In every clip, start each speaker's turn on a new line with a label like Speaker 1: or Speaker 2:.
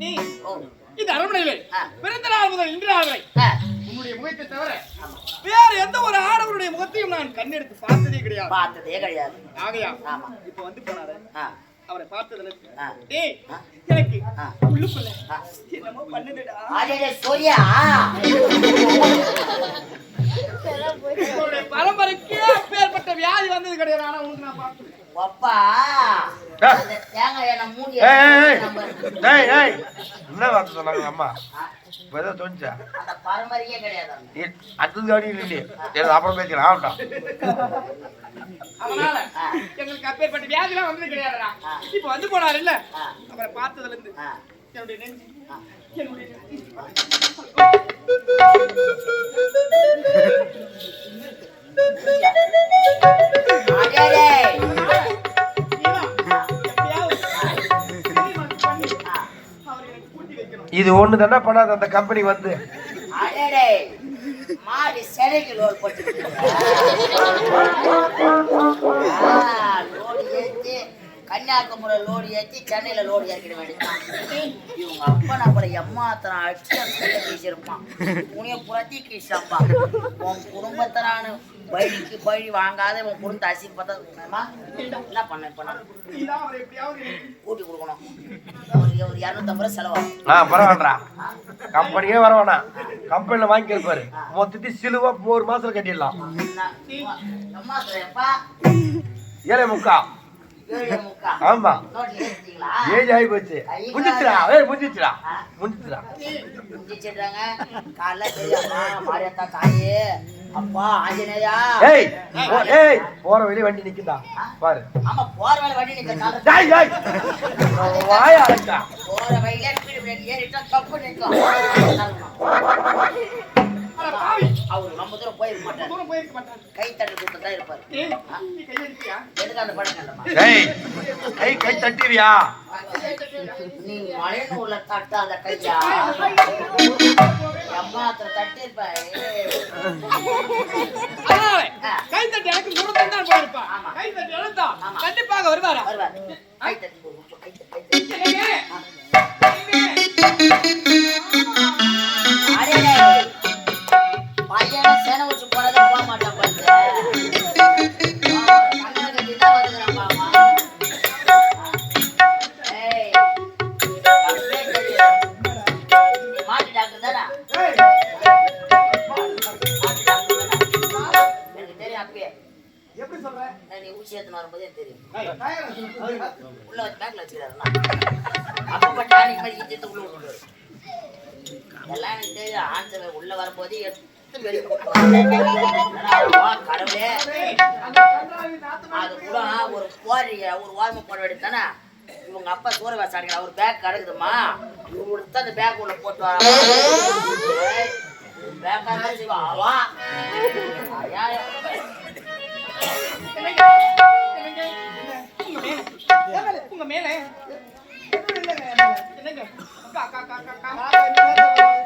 Speaker 1: நீ இந்த அரண்மனையிலே பிறந்த நாள் முதல் இன்று நாள் வரை உன்னுடைய முகத்தை தவிர வேற எந்த ஒரு ஆடவருடைய முகத்தையும் நான் கண்ணெடுத்து பார்த்ததே கிடையாது
Speaker 2: பார்த்ததே கிடையாது
Speaker 1: ஆகையா
Speaker 2: ஆமா
Speaker 1: இப்ப வந்து போனாரு அவரை பார்த்ததுல
Speaker 2: ஆ.
Speaker 1: டேய்
Speaker 2: ஆ.
Speaker 1: எனக்கு
Speaker 2: ஆ.
Speaker 1: உள்ளுக்குள்ள
Speaker 2: ஆ.
Speaker 1: என்னமோ பண்ணுதுடா
Speaker 2: அடடே, சூர்யா
Speaker 1: உங்களுடைய பரம்பரைக்கே அப்பேற்பட்ட வியாதி வந்தது கிடையாது ஆனா உனக்கு நான் பார்த்தேன்
Speaker 2: அப்பா தேங்காய் மூடி
Speaker 3: ஏய், ஏய், ஏய். என்ன வார்த்தை சொன்னாங்க அம்மா தோணுச்சா அடுத்தது அடி இல்லையே சரி அப்புறம் பேசிக்கலாம். ஆகட்டும்.
Speaker 1: எங்களுக்கு அப்பேற்பட்ட வியாதி எல்லாம் வந்தது கிடையாதுடா. இப்ப வந்து போனாரு இல்ல. அவரை பார்த்ததுல இருந்து என்னுடைய நெஞ்சு. என்னுடைய நெஞ்சு.
Speaker 3: இது ஒண்ணு தானே பண்ணாது அந்த கம்பெனி வந்து.
Speaker 2: அடடே. மாடி சிலைக்கு லோல் போட்டு கன்னியாகுமரி லோடு ஏற்றி சென்னையில லோடு இறக்கிட வேண்டியதுதான் இவங்க அப்பா நம்மளை எம்மாத்தனை அடிச்சு பேசியிருப்பான் உனைய புரத்தி கீழ்ச்சாப்பா உன் குடும்பத்தினான பழிக்கு பழி வாங்காத உன் குடும்பத்தை அசிங்கப்பட்டா என்ன பண்ண இப்ப நான்? கூட்டி கொடுக்கணும். ஒரு ஒரு இரநூத்தம்பது ரூபா செலவாகும்
Speaker 3: ஆ பரவாயில்லடா. கம்பெனியே வர வேணாம் கம்பெனில வாங்கி இருப்பாரு மொத்தத்தி சிலுவா ஒரு மாசத்துல கட்டிடலாம். முக்கா
Speaker 2: ஏழு முக்கா.
Speaker 3: ஆமா. ஏஜ் ஆகி போச்சு. முடிச்சிச்சுடா ஏய்
Speaker 2: காலைல தெரியாமா மாரியத்தா தாயே. அப்பா ஆஞ்சநேயா.
Speaker 3: ஏய் போற வெளிய வண்டி நிக்குதா? பாரு.
Speaker 2: ஆமா போற வேலை வண்டி நிக்க
Speaker 3: ஏய் ஏய். வாய அழைச்சா
Speaker 2: போற வழியில வீடு வீடு ஏறிட்டா தப்பு நிற்கும். அவரு ரொம்ப தூரம் போயிருக்க மாட்டார். கை தட்டு கொடுத்து தான் இருப்பாரு. எதுக்கு அந்த படம்
Speaker 3: ஏய் கை கை தட்டிவியா
Speaker 2: நீ மலைன்னு உள்ள தட்டு அந்த கையா எம்மாத்திர தட்டி இருப்ப
Speaker 1: கைத்தட்டி எனக்கு முருகன் தான் போயிருப்பான்
Speaker 2: ஆமா.
Speaker 1: கைத்தட்டி எழுந்தா
Speaker 2: ஆமா.
Speaker 1: கண்டிப்பாக வருவாரா?
Speaker 2: வருவார். கை தட்டி கை தட்டி உள்ள வச்சு பேக்ல வச்சுக்கிறாருண்ணா. அப்பப்ப டானிக் மாதிரி இழுத்து உள்ள விட்டுருவாரு. எல்லாம் எனக்கு தெரியும். ஆன்சர் உள்ள வரும்போது எடுத்து கடவுளே அது கூட ஒரு போரி ஒரு ஓரமா போட வேண்டியது தானே இவங்க அப்பா சூற வேசம் அவர் பேக் கிடக்குதுமா இவங்க தான் அந்த பேக் உள்ள போட்டு வர பேக்கா தான் அவா
Speaker 1: உங்க மேல. என்னங்க? அக்கா, அக்கா, அக்கா, அக்கா. என்னங்க?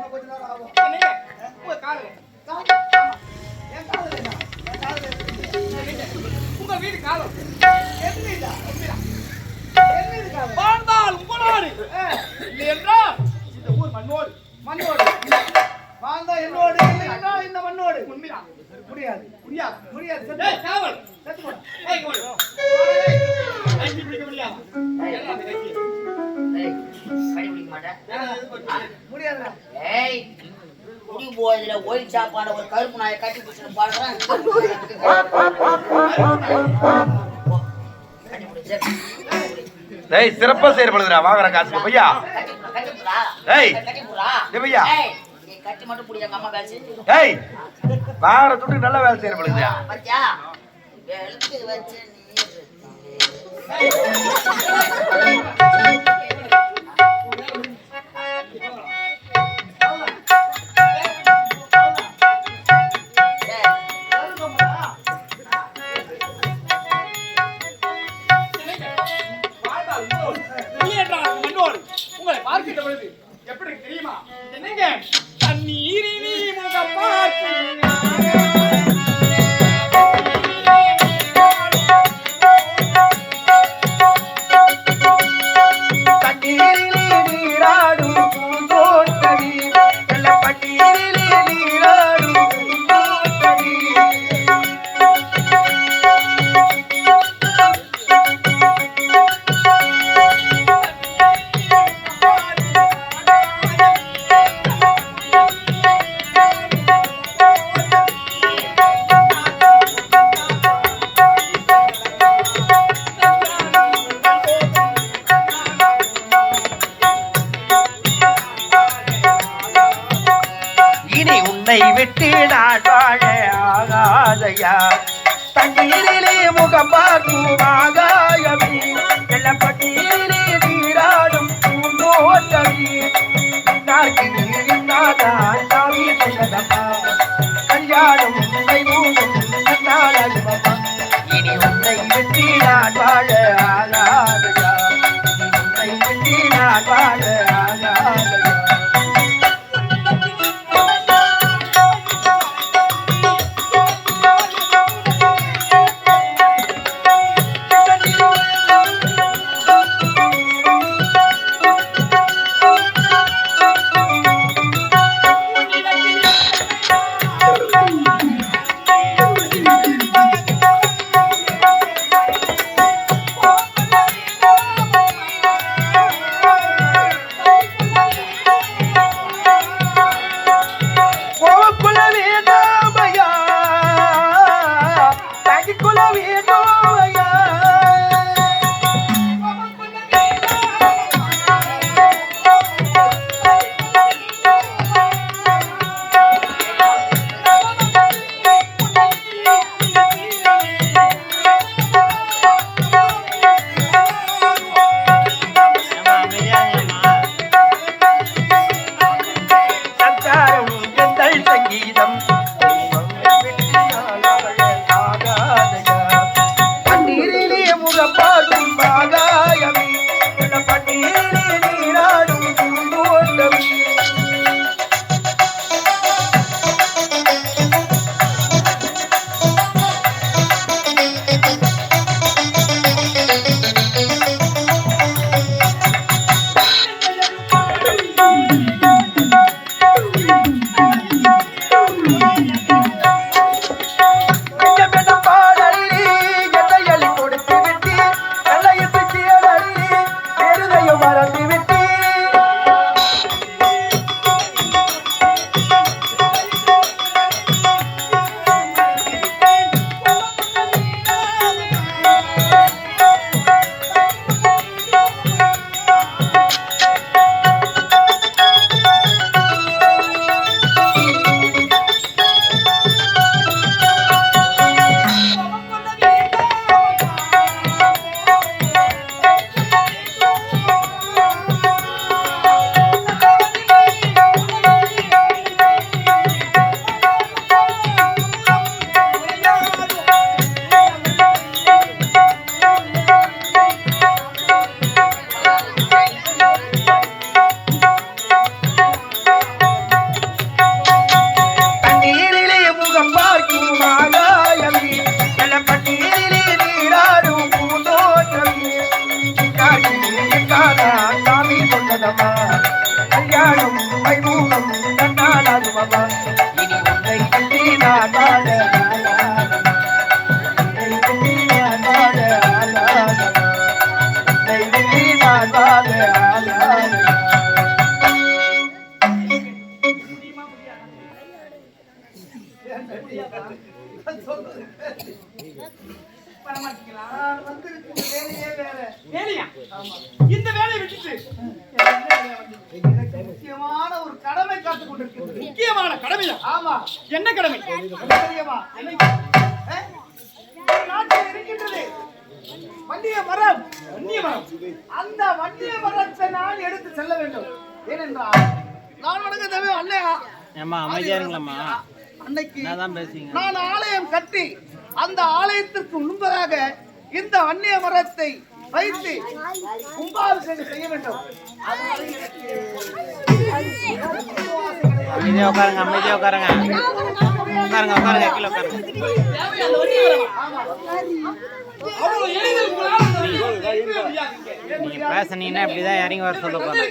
Speaker 1: உங்க. என்னங்க?
Speaker 2: ஒயில் சாப்பாடு ஒரு கருப்பு நாயை கட்டி பிடிச்சு பாடுறேன்
Speaker 3: டேய் சிறப்பா செயல்படுதுடா. வாங்குற காசுக்கு பையா?
Speaker 2: கட்டி புடா, கட்டி மட்டும் புடி, எங்க அம்மா வேலை செஞ்சு.
Speaker 3: ஏய் வாங்குற துட்டு நல்ல வேலை செயல்படுதுடா
Speaker 2: பாத்தியா? வெளுத்து வச்சு
Speaker 1: உங்களை பார்க்கின்ற பொழுது
Speaker 3: தண்ணீரிலே முகம் பார்க்கும் நீராடும் பூந்தோட்டமே. நாக்கி நாதான் சாமி சொன்னதம்மா கல்யாணம் இனி உன்னை நான் வாழ ஆகாதையா உன்னை நான் வாழ
Speaker 4: இந்த வேலையை விட்டுட்டு.
Speaker 5: முக்கியமான ஒரு கடமை காத்துக் கொண்டிருக்கிறது.
Speaker 4: முக்கியமான கடமையா
Speaker 5: ஆமா.
Speaker 4: என்ன கடமை?
Speaker 5: தெரியுமா நாட்டில் இருக்கின்றது. வண்டிய மரம்.
Speaker 4: வன்னிய மரம்.
Speaker 5: அந்த வண்டிய மரத்தை நான் எடுத்து செல்ல வேண்டும். ஏனென்றால் நான் வணங்க தேவை அண்ணையா
Speaker 1: ஏம்மா அமைதியா இருங்களம்மா.
Speaker 5: அன்னைக்கு நான் ஆலயம் கட்டி அந்த ஆலயத்திற்கு முன்பதாக இந்த அந்நிய மரத்தை வைத்து கும்பாபிஷேகம் செய்ய வேண்டும்.
Speaker 1: அமைதியா உட்காருங்க அமைதியா உட்காருங்க. உட்காருங்க உட்காருங்க கீழே உட்காருங்க. நீங்க பேசுனீங்கன்னா இப்படிதான் இறங்கி வர சொல்ல போறேன்